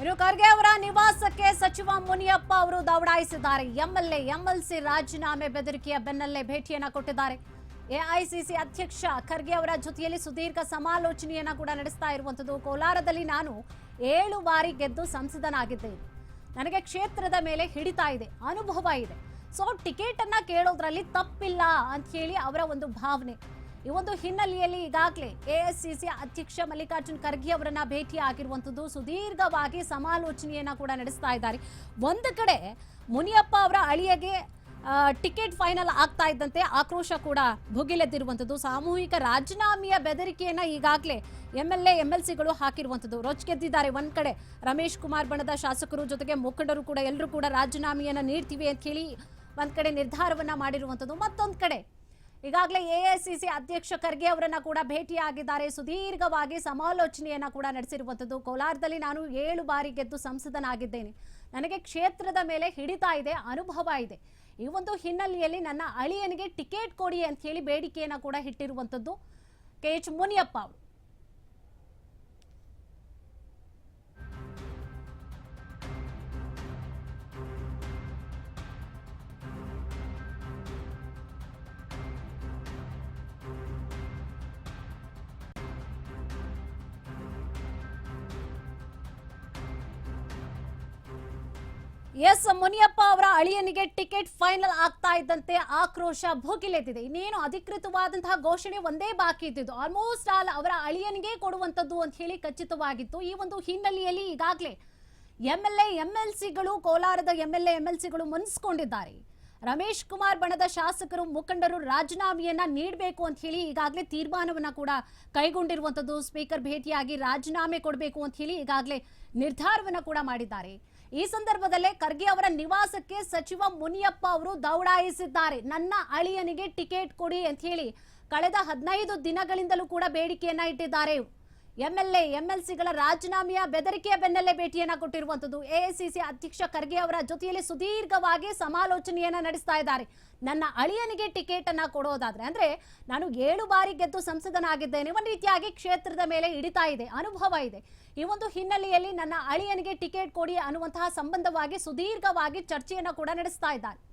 ಇನ್ನು ಖರ್ಗೆ ಅವರ ನಿವಾಸಕ್ಕೆ ಸಚಿವ ಮುನಿಯಪ್ಪ ಅವರು ದೌಡಾಯಿಸಿದ್ದಾರೆ. ಎಂಎಲ್ಎ, ಎಂಎಲ್ಸಿ ರಾಜೀನಾಮೆ ಬೆದರಿಕೆಯ ಬೆನ್ನಲ್ಲೇ ಭೇಟಿಯನ್ನ ಕೊಟ್ಟಿದ್ದಾರೆ. ಎಐಸಿಸಿ ಅಧ್ಯಕ್ಷ ಖರ್ಗೆ ಅವರ ಜೊತೆಯಲ್ಲಿ ಸುದೀರ್ಘ ಸಮಾಲೋಚನೆಯನ್ನ ಕೂಡ ನಡೆಸ್ತಾ ಇರುವಂತದ್ದು. ಕೋಲಾರದಲ್ಲಿ ನಾನು ಏಳು ಬಾರಿ ಗೆದ್ದು ಸಂಸದನಾಗಿದ್ದೇನೆ. ನನಗೆ ಕ್ಷೇತ್ರದ ಮೇಲೆ ಹಿಡಿತಾ ಇದೆ, ಅನುಭವ ಇದೆ. ಸೊ, ಟಿಕೆಟ್ ಅನ್ನ ಕೇಳೋದ್ರಲ್ಲಿ ತಪ್ಪಿಲ್ಲ ಅಂತ ಹೇಳಿ ಅವರ ಒಂದು ಭಾವನೆ. ಈ ಒಂದು ಹಿನ್ನೆಲೆಯಲ್ಲಿ ಈಗಾಗಲೇ ಎಐಸಿಸಿ ಅಧ್ಯಕ್ಷ ಮಲ್ಲಿಕಾರ್ಜುನ್ ಖರ್ಗೆ ಅವರನ್ನ ಭೇಟಿ ಆಗಿರುವಂತದ್ದು ಸುದೀರ್ಘವಾಗಿ ಸಮಾಲೋಚನೆಯನ್ನ ಕೂಡ ನಡೆಸ್ತಾ ಇದ್ದಾರೆ. ಒಂದು ಕಡೆ ಮುನಿಯಪ್ಪ ಅವರ ಅಳಿಯಗೆ ಟಿಕೆಟ್ ಫೈನಲ್ ಆಗ್ತಾ ಇದ್ದಂತೆ ಆಕ್ರೋಶ ಕೂಡ ಭುಗಿಲೆದ್ದಿರುವಂಥದ್ದು. ಸಾಮೂಹಿಕ ರಾಜೀನಾಮೆಯ ಬೆದರಿಕೆಯನ್ನ ಈಗಾಗಲೇ M L A M L ಸಿಗಳು ಹಾಕಿರುವಂಥದ್ದು. ರೊಚ್ಗೆದ್ದಿದ್ದಾರೆ ಒಂದು ಕಡೆ ರಮೇಶ್ ಕುಮಾರ್ ಬಣದ ಶಾಸಕರು ಜೊತೆಗೆ ಮುಖಂಡರು ಕೂಡ ಎಲ್ಲರೂ ಕೂಡ ರಾಜೀನಾಮೆಯನ್ನು ನೀಡ್ತೀವಿ ಅಂತ ಹೇಳಿ ಒಂದು ಕಡೆ ನಿರ್ಧಾರವನ್ನ ಮಾಡಿರುವಂಥದ್ದು. ಮತ್ತೊಂದು ಕಡೆ ಈಗಾಗಲೇ ಎಐಸಿಸಿ ಅಧ್ಯಕ್ಷ ಖರ್ಗೆ ಅವರನ್ನ ಕೂಡ ಭೇಟಿಯಾಗಿದ್ದಾರೆ. ಸುದೀರ್ಘವಾಗಿ ಸಮಾಲೋಚನೆಯನ್ನ ಕೂಡ ನಡೆಸಿರುವಂಥದ್ದು. ಕೋಲಾರದಲ್ಲಿ ನಾನು ಏಳು ಬಾರಿ ಗೆದ್ದು ಸಂಸದನಾಗಿದ್ದೇನೆ. ನನಗೆ ಕ್ಷೇತ್ರದ ಮೇಲೆ ಹಿಡಿತಾ ಇದೆ, ಅನುಭವ ಇದೆ. ಈ ಒಂದು ಹಿನ್ನೆಲೆಯಲ್ಲಿ ನನ್ನ ಅಳಿಯನಿಗೆ ಟಿಕೆಟ್ ಕೊಡಿ ಅಂತ ಹೇಳಿ ಬೇಡಿಕೆಯನ್ನ ಕೂಡ ಇಟ್ಟಿರುವಂಥದ್ದು ಕೆ ಎಚ್ ಮುನಿಯಪ್ಪ ಅವರು. ಎಸ್ ಮುನಿಯಪ್ಪ ಅವರ ಅಳಿಯನಿಗೆ ಟಿಕೆಟ್ ಫೈನಲ್ ಆಗ್ತಾ ಇದ್ದಂತೆ ಆಕ್ರೋಶ ಭೋಗಿಲೆದ್ದಿದೆ. ಇನ್ನೇನು ಅಧಿಕೃತವಾದಂತಹ ಘೋಷಣೆ ಒಂದೇ ಬಾಕಿ ಇದ್ದಿದ್ದು. ಆಲ್ಮೋಸ್ಟ್ ಆಲ್ ಅವರ ಅಳಿಯನಿಗೆ ಕೊಡುವಂತದ್ದು ಅಂತ ಹೇಳಿ ಖಚಿತವಾಗಿತ್ತು. ಈ ಒಂದು ಹಿನ್ನೆಲೆಯಲ್ಲಿ ಈಗಾಗಲೇ ಎಂಎಲ್ಎ ಎಂಎಲ್ ಸಿಗಳು ಕೋಲಾರದ ಎಂಎಲ್ಎ ಎಂಎಲ್ ಸಿಗಳು ಮುನ್ಸ್ಕೊಂಡಿದ್ದಾರೆ. ರಮೇಶ್ ಕುಮಾರ್ ಬಣದ ಶಾಸಕರು, ಮುಖಂಡರು ರಾಜೀನಾಮೆಯನ್ನ ನೀಡಬೇಕು ಅಂತ ಹೇಳಿ ಈಗಾಗಲೇ ತೀರ್ಮಾನವನ್ನ ಕೂಡ ಕೈಗೊಂಡಿರುವಂತದ್ದು ಸ್ಪೀಕರ್ ಭೇಟಿಯಾಗಿ ರಾಜೀನಾಮೆ ಕೊಡಬೇಕು ಅಂತ ಹೇಳಿ ಈಗಾಗಲೇ ನಿರ್ಧಾರವನ್ನ ಕೂಡ ಮಾಡಿದ್ದಾರೆ. ಈ ಸಂದರ್ಭದಲ್ಲೇ ಖರ್ಗೆ ಅವರ ನಿವಾಸಕ್ಕೆ ಸಚಿವ ಮುನಿಯಪ್ಪ ಅವರು ದೌಡಾಯಿಸಿದ್ದಾರೆ. ನನ್ನ ಅಳಿಯನಿಗೆ ಟಿಕೆಟ್ ಕೊಡಿ ಅಂತ ಹೇಳಿ ಕಳೆದ ಹದಿನೈದು ದಿನಗಳಿಂದಲೂ ಕೂಡ ಬೇಡಿಕೆಯನ್ನ ಇಟ್ಟಿದ್ದಾರೆ. ಎಂಎಲ್ಎ, ಎಂಎಲ್ಸಿಗಳ ರಾಜೀನಾಮೆಯ ಬೆದರಿಕೆಯ ಬೆನ್ನಲ್ಲೇ ಭೇಟಿಯನ್ನ ಕೊಟ್ಟಿರುವಂತದ್ದು ಎಐಸಿಸಿ ಅಧ್ಯಕ್ಷ ಖರ್ಗೆ ಅವರ ಜೊತೆಯಲ್ಲಿ ಸುದೀರ್ಘವಾಗಿ ಸಮಾಲೋಚನೆಯನ್ನ ನಡೆಸ್ತಾ ಇದ್ದಾರೆ. ನನ್ನ ಅಳಿಯನಿಗೆ ಟಿಕೆಟ್ ಅನ್ನ ಕೊಡೋದಾದ್ರೆ ಅಂದ್ರೆ, ನಾನು ಏಳು ಬಾರಿ ಗೆದ್ದು ಸಂಸದನಾಗಿದ್ದೇನೆ. ಒಂದು ರೀತಿಯಾಗಿ ಕ್ಷೇತ್ರದ ಮೇಲೆ ಹಿಡಿತಾ ಇದೆ, ಅನುಭವ ಇದೆ. ಈ ಒಂದು ಹಿನ್ನೆಲೆಯಲ್ಲಿ ನನ್ನ ಅಳಿಯನಿಗೆ ಟಿಕೆಟ್ ಕೊಡಿ ಅನ್ನುವಂತಹ ಸಂಬಂಧವಾಗಿ ಸುದೀರ್ಘವಾಗಿ ಚರ್ಚೆಯನ್ನ ಕೂಡ ನಡೆಸ್ತಾ ಇದ್ದಾರೆ.